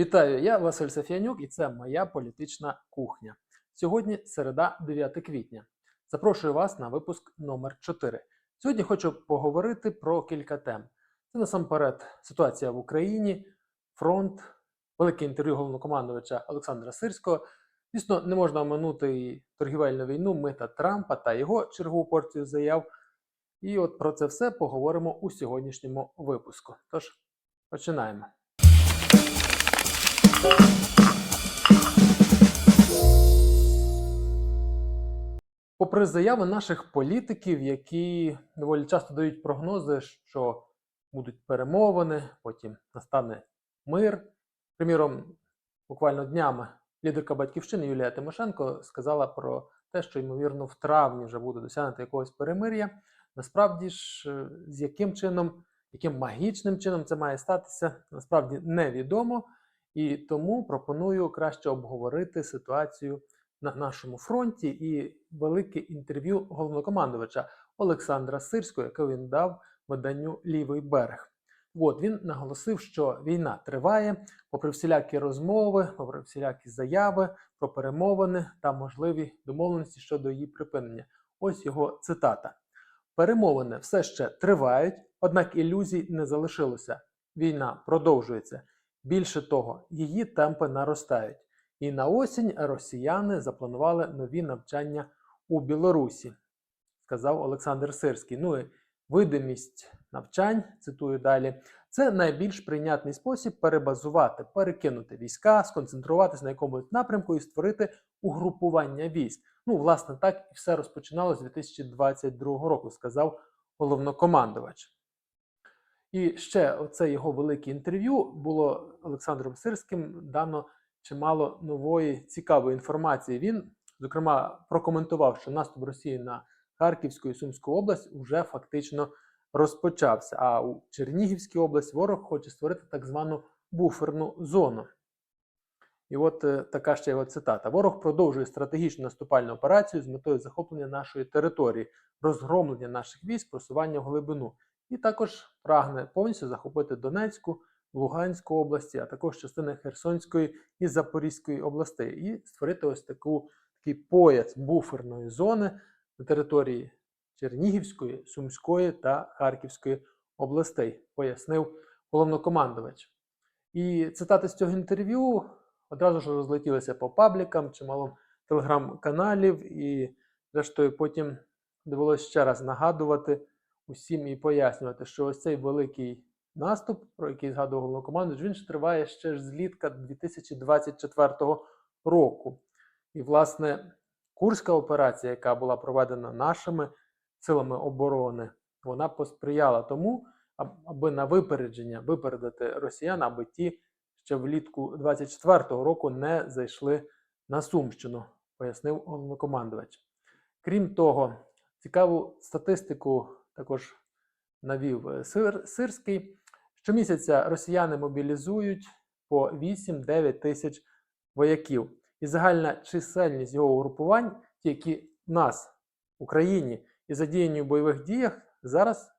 Вітаю, я Василь Сафіянюк і це моя політична кухня. Сьогодні середа, 9 квітня. Запрошую вас на випуск номер 4. Сьогодні хочу поговорити про кілька тем. Це насамперед ситуація в Україні, фронт, велике інтерв'ю головнокомандувача Олександра Сирського. Звісно, не можна оминути і торгівельну війну мита Трампа та його чергову порцію заяв. І от про це все поговоримо у сьогоднішньому випуску. Тож починаємо. Попри заяви наших політиків, які доволі часто дають прогнози, що будуть перемовини, потім настане мир. Приміром, буквально днями лідерка батьківщини Юлія Тимошенко сказала про те, що ймовірно в травні вже буде досягнути якогось перемир'я. Насправді ж, е, з яким чином, яким магічним чином це має статися, насправді невідомо. І тому пропоную краще обговорити ситуацію на нашому фронті і велике інтерв'ю головнокомандувача Олександра Сирського, яке він дав виданню Лівий берег. От він наголосив, що війна триває, попри всілякі розмови, попри всілякі заяви про перемовини та можливі домовленості щодо її припинення. Ось його цитата: перемовини все ще тривають, однак ілюзій не залишилося. Війна продовжується. Більше того, її темпи наростають. І на осінь росіяни запланували нові навчання у Білорусі, сказав Олександр Сирський. Ну і видимість навчань, цитую далі, це найбільш прийнятний спосіб перебазувати, перекинути війська, сконцентруватися на якомусь напрямку і створити угрупування військ. Ну, власне, так і все розпочиналося з 2022 року, сказав головнокомандувач. І ще оце його велике інтерв'ю було Олександром Сирським дано чимало нової цікавої інформації. Він, зокрема, прокоментував, що наступ Росії на Харківську і Сумську область вже фактично розпочався. А у Чернігівській області ворог хоче створити так звану буферну зону. І от е, така ще його цитата: Ворог продовжує стратегічну наступальну операцію з метою захоплення нашої території, розгромлення наших військ, просування в глибину. І також прагне повністю захопити Донецьку, Луганську області, а також частини Херсонської і Запорізької областей, і створити ось таку такий пояс буферної зони на території Чернігівської, Сумської та Харківської областей, пояснив головнокомандувач. І цитати з цього інтерв'ю одразу ж розлетілися по паблікам, чимало телеграм-каналів, і, зрештою, потім довелося ще раз нагадувати усім і пояснювати, що ось цей великий наступ, про який згадував головнокомандувач, він ж триває ще ж злітка 2024 року. І, власне, Курська операція, яка була проведена нашими силами оборони, вона посприяла тому, аби на випередження випередити росіян, аби ті ще влітку 24-го року не зайшли на Сумщину, пояснив головнокомандувач. Крім того, цікаву статистику також навів е, Сир, Сирський. Щомісяця росіяни мобілізують по 8-9 тисяч вояків. І загальна чисельність його угрупувань, ті, які в нас в Україні і задіяні в бойових діях, зараз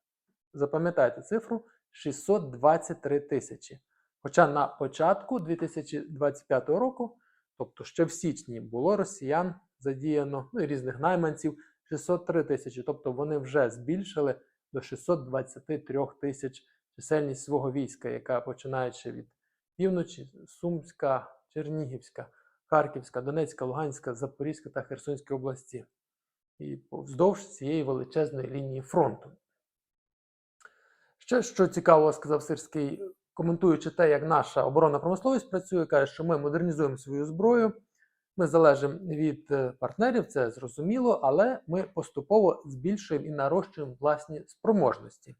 запам'ятайте цифру 623 тисячі. Хоча на початку 2025 року, тобто ще в січні, було росіян задіяно ну, і різних найманців 603 тисячі, тобто вони вже збільшили до 623 тисяч чисельність свого війська, яка починаючи від півночі, Сумська, Чернігівська, Харківська, Донецька, Луганська, Запорізька та Херсонська області. І вздовж цієї величезної лінії фронту. Ще що цікаво сказав Сирський, коментуючи те, як наша оборонна промисловість працює, каже, що ми модернізуємо свою зброю. Ми залежимо від е, партнерів, це зрозуміло, але ми поступово збільшуємо і нарощуємо власні спроможності.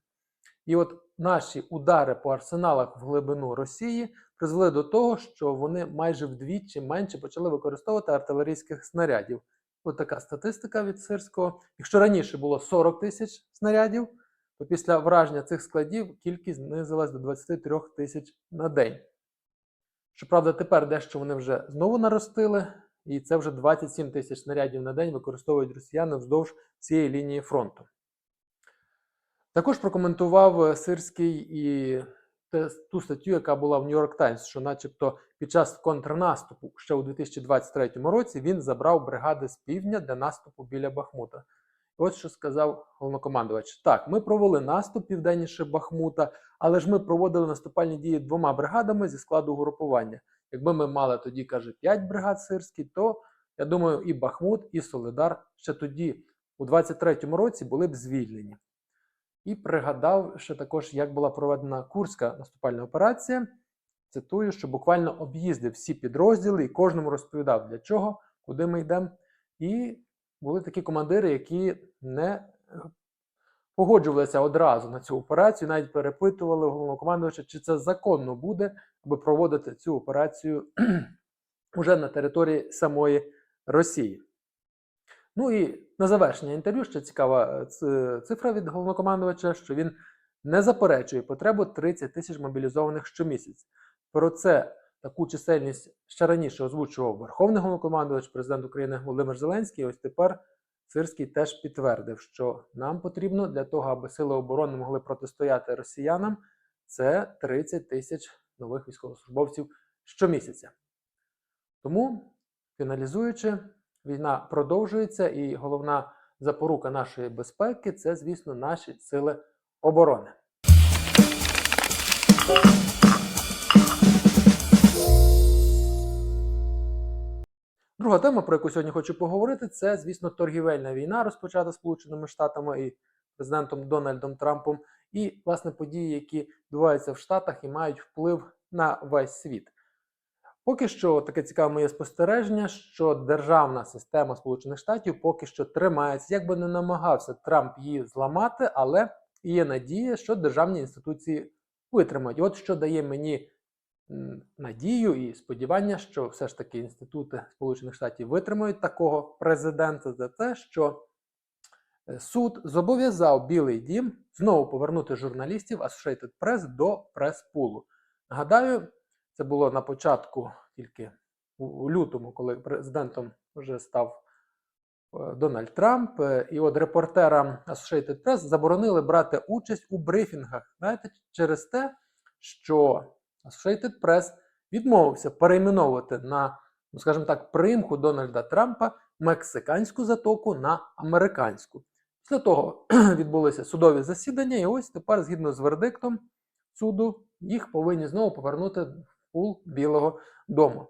І от наші удари по арсеналах в глибину Росії призвели до того, що вони майже вдвічі менше почали використовувати артилерійських снарядів. От така статистика від Сирського. Якщо раніше було 40 тисяч снарядів, то після враження цих складів кількість знизилась до 23 тисяч на день. Щоправда, тепер дещо вони вже знову наростили, і це вже 27 тисяч снарядів на день використовують росіяни вздовж цієї лінії фронту. Також прокоментував Сирський і ту статтю, яка була в Нью-Йорк Таймс, що, начебто, під час контрнаступу ще у 2023 році він забрав бригади з півдня для наступу біля Бахмута. От що сказав головнокомандувач: так, ми провели наступ південніше Бахмута, але ж ми проводили наступальні дії двома бригадами зі складу групування. Якби ми мали тоді, каже, 5 бригад сирські, то я думаю, і Бахмут, і Солидар ще тоді, у 23-му році, були б звільнені. І пригадав ще також, як була проведена Курська наступальна операція. Цитую, що буквально об'їздив всі підрозділи і кожному розповідав, для чого, куди ми йдемо. І були такі командири, які не е, погоджувалися одразу на цю операцію, навіть перепитували головнокомандувача, чи це законно буде, аби проводити цю операцію уже на території самої Росії. Ну і на завершення інтерв'ю ще цікава е, цифра від головнокомандувача, що він не заперечує потребу 30 тисяч мобілізованих щомісяць. Про це таку чисельність ще раніше озвучував Верховний головнокомандувач, президент України Володимир Зеленський. Ось тепер Сирський теж підтвердив, що нам потрібно для того, аби сили оборони могли протистояти росіянам, це 30 тисяч нових військовослужбовців щомісяця. Тому, фіналізуючи, війна продовжується, і головна запорука нашої безпеки це, звісно, наші сили оборони. Друга тема, про яку сьогодні хочу поговорити, це, звісно, торгівельна війна, розпочата Сполученими Штатами і президентом Дональдом Трампом, і, власне, події, які відбуваються в Штатах і мають вплив на весь світ. Поки що таке цікаве моє спостереження, що державна система Сполучених Штатів поки що тримається, як би не намагався Трамп її зламати, але є надія, що державні інституції витримають. От що дає мені надію і сподівання, що все ж таки інститути Сполучених Штатів витримають такого президента за те, що е, суд зобов'язав Білий Дім знову повернути журналістів Associated Press до прес-пулу. Нагадаю, це було на початку тільки у, у лютому, коли президентом вже став е, Дональд Трамп, е, і от репортерам Associated Press заборонили брати участь у брифінгах. Знаєте, через те, що Associated Press відмовився перейменовувати на, ну скажімо так, примху Дональда Трампа мексиканську затоку на американську. Після того відбулися судові засідання, і ось тепер, згідно з вердиктом суду, їх повинні знову повернути в пул Білого Дому.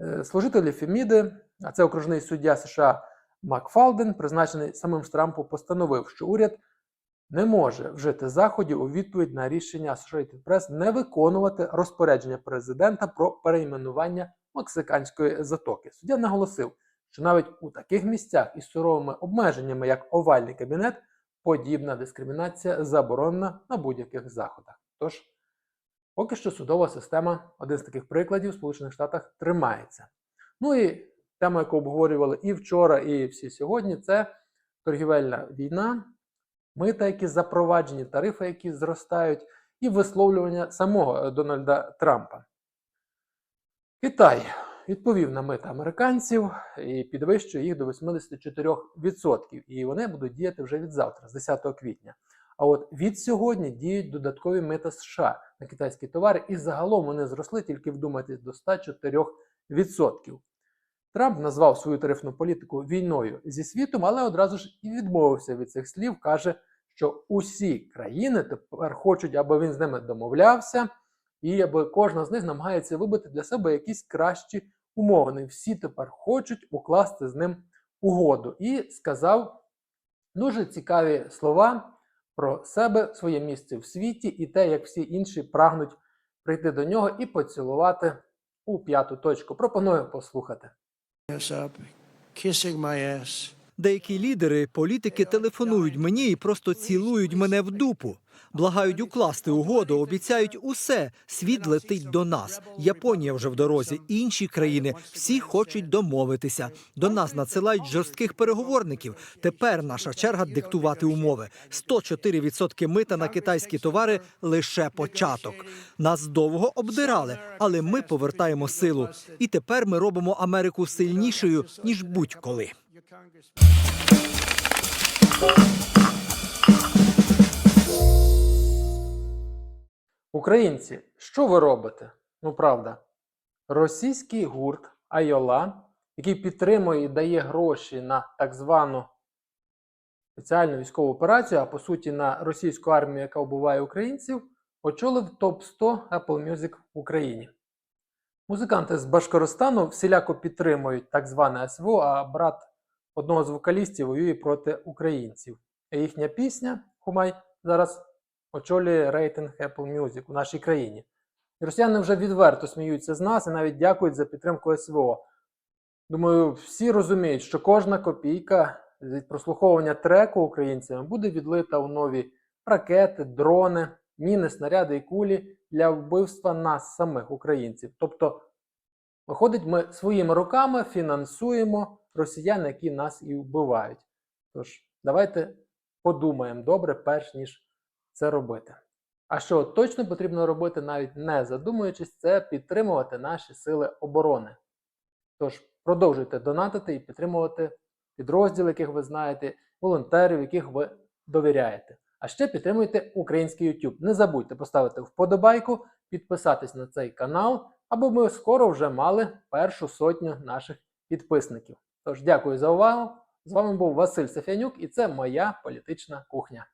Е, Служителі Феміди, а це окружний суддя США Макфалден, призначений самим ж Трампом, постановив, що уряд не може вжити заходів у відповідь на рішення Associated Press не виконувати розпорядження президента про перейменування мексиканської затоки. Суддя наголосив, що навіть у таких місцях із суровими обмеженнями, як овальний кабінет, подібна дискримінація заборонена на будь-яких заходах. Тож, поки що судова система, один з таких прикладів в Сполучених Штатах тримається. Ну і тема, яку обговорювали і вчора, і всі сьогодні, це торгівельна війна, мита, які запроваджені, тарифи, які зростають, і висловлювання самого е, Дональда Трампа. Китай відповів на мита американців і підвищує їх до 84%. І вони будуть діяти вже від завтра, з 10 квітня. А от від сьогодні діють додаткові мита США на китайські товари, і загалом вони зросли тільки вдумайтесь до 104%. Трамп назвав свою тарифну політику війною зі світом, але одразу ж і відмовився від цих слів. каже, що усі країни тепер хочуть, аби він з ними домовлявся, і аби кожна з них намагається вибити для себе якісь кращі умови. Всі тепер хочуть укласти з ним угоду. І сказав дуже цікаві слова про себе, своє місце в світі і те, як всі інші прагнуть прийти до нього і поцілувати у п'яту точку. Пропоную послухати. kissing my ass. Деякі лідери, політики телефонують мені і просто цілують мене в дупу. Благають укласти угоду, обіцяють усе. Світ летить до нас. Японія вже в дорозі, інші країни всі хочуть домовитися. До нас надсилають жорстких переговорників. Тепер наша черга диктувати умови. 104% мита на китайські товари лише початок. Нас довго обдирали, але ми повертаємо силу. І тепер ми робимо Америку сильнішою ніж будь-коли. Your congressman. Українці, що ви робите? Ну правда, російський гурт Айола, який підтримує і дає гроші на так звану спеціальну військову операцію, а по суті на російську армію, яка вбиває українців, очолив топ-100 Apple Music в Україні. Музиканти з Башкоростану всіляко підтримують так зване СВО, а брат одного з вокалістів воює проти українців. Їхня пісня Хумай зараз очолює рейтинг Apple Music у нашій країні. І росіяни вже відверто сміються з нас і навіть дякують за підтримку СВО. Думаю, всі розуміють, що кожна копійка від прослуховування треку українцями буде відлита у нові ракети, дрони, міни, снаряди і кулі для вбивства нас, самих українців. Тобто, виходить, ми своїми руками фінансуємо росіян, які нас і вбивають. Тож, давайте подумаємо добре, перш ніж це робити. А що точно потрібно робити, навіть не задумуючись, це підтримувати наші сили оборони. Тож продовжуйте донатити і підтримувати підрозділи, яких ви знаєте, волонтерів, яких ви довіряєте. А ще підтримуйте український YouTube. Не забудьте поставити вподобайку, підписатись на цей канал, аби ми скоро вже мали першу сотню наших підписників. Тож дякую за увагу. З вами був Василь Сафянюк, і це моя політична кухня.